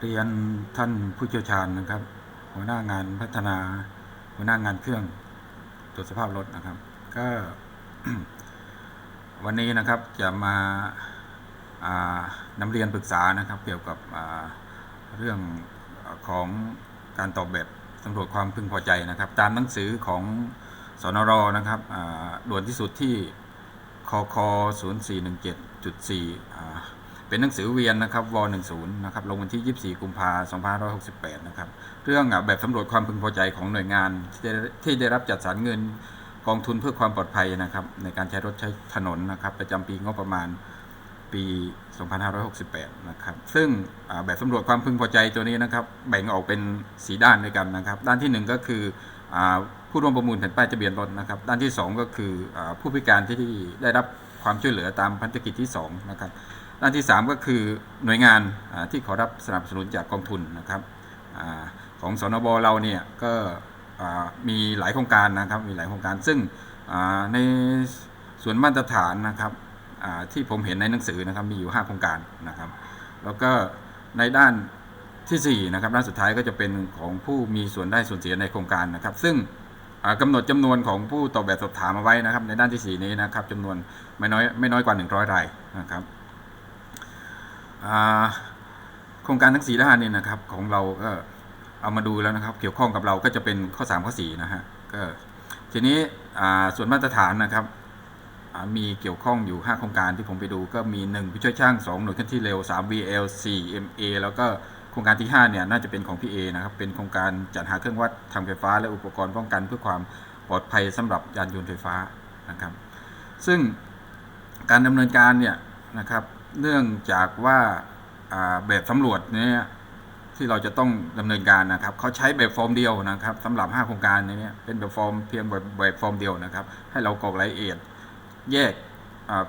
เรียนท่านผู้เชี่ยวชาญนะครับ หัวหน้างานพัฒนา หัวหน้างานเครื่องตรวจสภาพรถนะครับ ก็วันนี้นะครับจะมาานำเรียนปรึกษานะครับ เกี่ยวกับเรื่องของการตอบแบบสำรวจความพึงพอใจนะครับ ตามหนังสือของสนรนะครับด่วนที่สุดที่คค0417.4อ่า เป็นหนังสือเวียนนะครับว10นะครับลงวันที่ 24 กุมภาพันธ์2568 นะครับ เรื่องแบบสำรวจความพึงพอใจของหน่วยงานที่ได้ที่ได้รับจัดสรรเงินกองทุนเพื่อความปลอดภัยนะครับ ในการใช้รถใช้ถนนนะครับ ประจำปีงบประมาณปี 2568 นะครับ ซึ่งแบบสำรวจความพึงพอใจตัวนี้นะครับ แบ่งออกเป็นสีด้านด้วยกันนะครับ ด้านที่หนึ่งก็คือผู้ร่วมประมูลแผ่นป้ายทะเบียนรถนะครับ ด้านที่สองก็คือผู้พิการที่ได้รับความช่วยเหลือตามพันธกิจที่สองนะครับ ด้านที่สามก็คือหน่วยงานที่ขอรับสนับสนุนจากกองทุนนะครับอของสนบเราเนี่ยก็มีหลายโครงการนะครับมีหลายโครงการ ซึ่งในส่วนมาตรฐานนะครับที่ผมเห็นในหนังสือนะครับมีอยู่ 5 โครงการนะครับ แล้วก็ในด้านที่4นะครับด้านสุดท้ายก็จะเป็นของผู้มีส่วนได้ส่วนเสียในโครงการนะครับ ซึ่งอ่ากำหนดจำนวนของผู้ตอบแบบสอบถามมาไว้นะครับ ในด้านที่ 4 นี้นะครับจำนวนไม่น้อยไม่น้อยกว่า 100 รายนะครับ โครงการทั้งสีด้านนี่นะครับ ของเราก็เอามาดูแล้วนะครับ เกี่ยวข้องกับเราก็จะเป็นข้อ 3 ข้อ4นะฮะก็ทีนี้ส่วนมาตรฐานนะครับมีเกี่ยวข้องอยู่ 5 โครงการที่ผมไปดูก็มี 1 ผู้ช่วยช่าง 2 หน่วยเคลื่อนที่เร็ว 3 VL 4 MA แล้วก็โครงการที่ 5 เนี่ย น่าจะเป็นของพี่เอนะครับ เป็นโครงการจัดหาเครื่องวัดทางไฟฟ้า และอุปกรณ์ป้องกันเพื่อความปลอดภัยสำหรับยานยนต์ไฟฟ้านะครับ ซึ่งการดำเนินการเนี่ยนะครับ เนื่องจากว่าแบบสำรวจเนี่ยที่เราจะต้องดำเนินการนะครับเขาใช้แบบฟอร์มเดียวนะครับสำหรับ 5 โครงการนี้เป็นแบบฟอร์มเพียงแบบแบบฟอร์มเดียวนะครับ ให้เรากรอกรายละเอียดแยก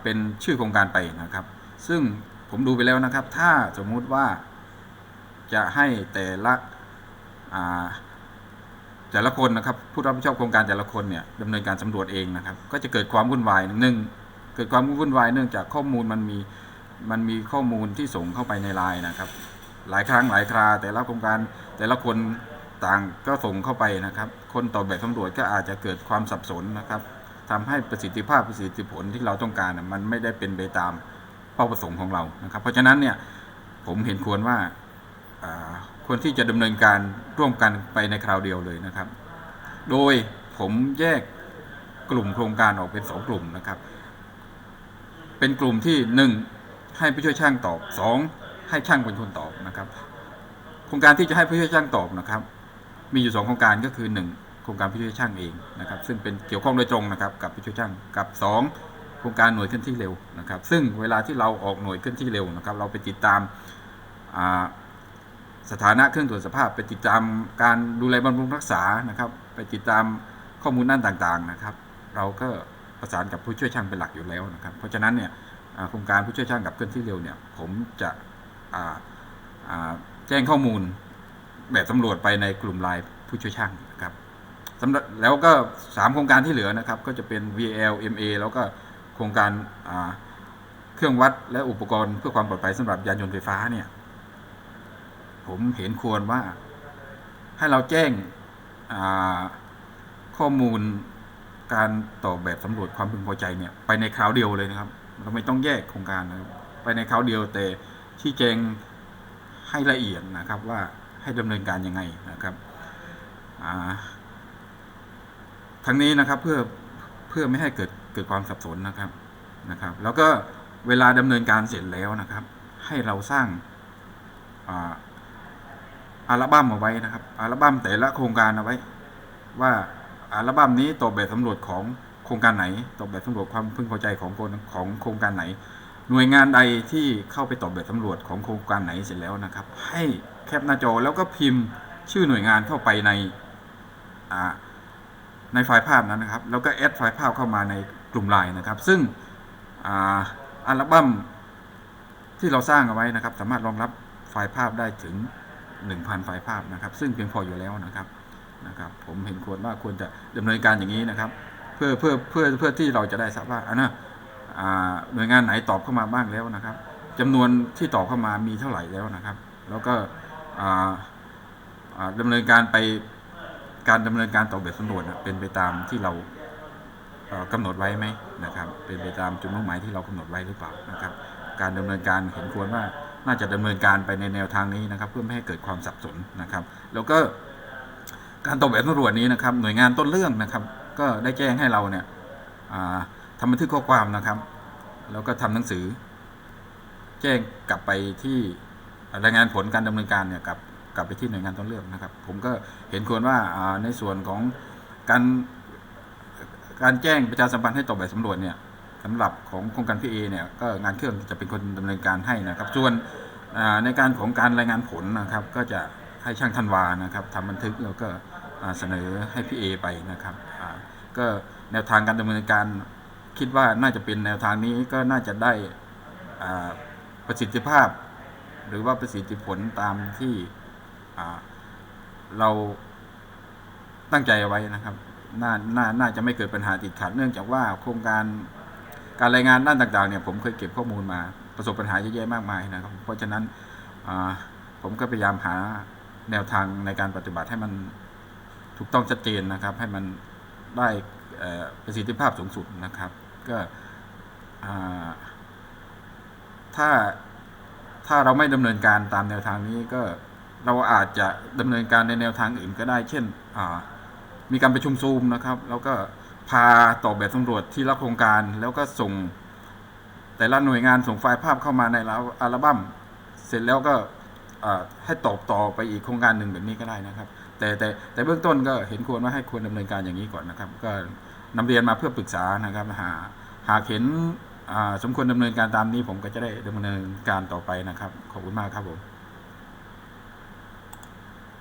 เป็นชื่อโครงการไปนะครับ ซึ่งผมดูไปแล้วนะครับ ถ้าสมมุติว่าจะให้แต่ละแต่ละคนนะครับผู้รับผิดชอบโครงการแต่ละคนเนี่ยดำเนินการสำรวจเองนะครับ ก็จะเกิดความวุ่นวายหนึ่งเกิดความวุ่นวายเนื่องจากข้อมูลมันมี มันมีข้อมูลที่ส่งเข้าไปในไลน์นะครับ หลายครั้งหลายคราแต่ละโครงการแต่ละคนต่างก็ส่งเข้าไปนะครับ คนตอบแบบสำรวจก็อาจจะเกิดความสับสนนะครับทำให้ประสิทธิภาพประสิทธิผลที่เราต้องการมันไม่ได้เป็นไปตามเป้าประสงค์ของเรานะครับ เพราะฉะนั้นเนี่ยผมเห็นควรว่าควรที่จะดำเนินการร่วมกันไปในคราวเดียวเลยนะครับ โดยผมแยกกลุ่มโครงการออกเป็นสองกลุ่มนะครับ เป็นกลุ่มที่หนึ่ง ให้ผู้ช่วยช่างตอบสองให้ช่างเป็นคนตอบนะครับ โครงการที่จะให้ผู้ช่วยช่างตอบนะครับ มีอยู่สองโครงการก็คือหนึ่งโครงการผู้ช่วยช่างเองนะครับ ซึ่งเป็นเกี่ยวข้องโดยตรงนะครับ กับผู้ช่วยช่างกับสองโครงการหน่วยเคลื่อนที่เร็วนะครับ ซึ่งเวลาที่เราออกหน่วยเคลื่อนที่เร็วนะครับ เราไปติดตามสถานะเครื่องตรวจสภาพ ไปติดตามการดูแลบำรุงรักษานะครับ ไปติดตามข้อมูลด้านต่างๆนะครับ เราก็ประสานกับผู้ช่วยช่างเป็นหลักอยู่แล้วนะครับ เพราะฉะนั้นเนี่ย โครงการผู้ช่วยช่างกับเคลื่อนที่เร็วเนี่ย ผมจะแจ้งข้อมูลแบบสำรวจไปในกลุ่มไลน์ผู้ช่วยช่างนะครับสำหรับแล้วก็สามโครงการที่เหลือนะครับ ก็จะเป็น VL MA แล้วก็โครงการาเครื่องวัดและอุปกรณ์เพื่อความปลอดภัยสำหรับยานยนต์ไฟฟ้าเนี่ย ผมเห็นควรว่าให้เราแจ้งข้อมูลการตอบแบบสำรวจความพึงพอใจเนี่ย ไปในคราวเดียวเลยนะครับ เราไม่ต้องแยกโครงการนะไปในคราเดียวแต่ที่แจงให้ละเอียดนะครับว่าให้ดำเนินการยังไงนะครับอ่าทั้งนี้นะครับเพื่อเพื่อไม่ให้เกิดเกิดความสับสนนะครับนะครับ แล้วก็เวลาดำเนินการเสร็จแล้วนะครับ ให้เราสร้างอัลบั้มเอาไว้นะครับอัลบั้มแต่ละโครงการเอาไว้ ว่าอัลบั้มนี้ตอบแบบสำรวจของ ครงการไหน ตอบแบบสำรวจความพึงพอใจของคนของโครงการไหน หน่วยงานใดที่เข้าไปตอบแบบสำรวจของโครงการไหนเสร็จแล้วนะครับ ให้แคปหน้าจอแล้วก็พิมพ์ชื่อหน่วยงานเข้าไปในในไฟล์ภาพนั้นนะครับ แล้วก็แอดไฟล์ภาพเข้ามาในกลุ่มไลน์นะครับ ซึ่งอัลบั้มที่เราสร้างเอาไว้นะครับ สามารถรองรับไฟล์ภาพได้ถึง 1,000 ไฟล์ภาพนะครับ ซึ่งเพียงพออยู่แล้วนะครับนะครับ ผมเห็นควรว่าควรจะดำเนินการอย่างนี้นะครับ พื่อเพื่อเพื่อเพื่อที่เราจะได้ทราบว่าอันนะอ่าหน่วยงานไหนตอบเข้ามาบ้างแล้วนะครับจำนวนที่ตอบเข้ามามีเท่าไหร่แล้วนะครับ แล้วก็อ่าอ่าดำเนินการไปการดำเนินการต่อแบบสำรวจน่ะเป็นไปตามที่เราเอ่อกำหนดไว้ไหมนะครับ เป็นไปตามจุดมุ่งหมายที่เรากำหนดไว้หรือเปล่านะครับ การดำเนินการเห็นควรว่าน่าจะดำเนินการไปในแนวทางนี้นะครับ เพื่อไม่ให้เกิดความสับสนนะครับ แล้วก็การตรวจแบบตำรวจนี้นะครับ หน่วยงานต้นเรื่องนะครับ ก็ได้แจ้งให้เราเนี่ยทำบันทึกข้อความนะครับ แล้วก็ทำหนังสือ แจ้งกลับไปที่รายงานผลการดำเนินการเนี่ยกลับกลับไปที่หน่วยงานต้นเรื่องนะครับ ผมก็เห็นควรว่าในส่วนของการการแจ้งประชาสัมพันธ์ให้ตรวจแบบสำรวจเนี่ยสำหรับของโครงการพีเอเนี่ยก็งานเครื่องจะเป็นคนดำเนินการให้นะครับ ส่วนในการของการรายงานผลนะครับ ก็จะให้ช่างธันวานะครับทำบันทึกแล้วก็เสนอให้พีเอไปนะครับ ก็แนวทางการดำเนินการคิดว่าน่าจะเป็นแนวทางนี้ก็น่าจะได้ประสิทธิภาพ หรือว่าประสิทธิผลตามที่เราตั้งใจไว้นะครับน่าน่าน่าจะไม่เกิดปัญหาติดขัดเนื่องจากว่าโครงการการรายงานด้านต่างๆเนี่ยผมเคยเก็บข้อมูลมาประสบปัญหาเยอะแยะมากมายนะครับ เพราะฉะนั้นผมก็พยายามหาแนวทางในการปฏิบัติให้มันถูกต้องชัดเจนนะครับ ให้มัน ได้ประสิทธิภาพสูงสุดนะครับ ก็ถ้าถ้าเราไม่ดำเนินการตามแนวทางนี้ก็เราอาจจะดำเนินการในแนวทางอื่นก็ได้ เช่นมีการประชุมซูมนะครับ แล้วก็พาตอบแบบสำรวจที่ละโครงการ แล้วก็ส่งแต่ละหน่วยงานส่งไฟล์ภาพเข้ามาในอัลบั้มเสร็จแล้วก็ให้ตอบต่อไปอีกโครงการหนึ่งแบบนี้ก็ได้นะครับ แต่แต่แต่เบื้องต้นก็เห็นควรว่าให้ควรดำเนินการอย่างนี้ก่อนนะครับ ก็นำเรียนมาเพื่อปรึกษานะครับ หาหากเห็นสมควรดำเนินการตามนี้ผมก็จะได้ดำเนินการต่อไปนะครับ ขอบคุณมากครับผม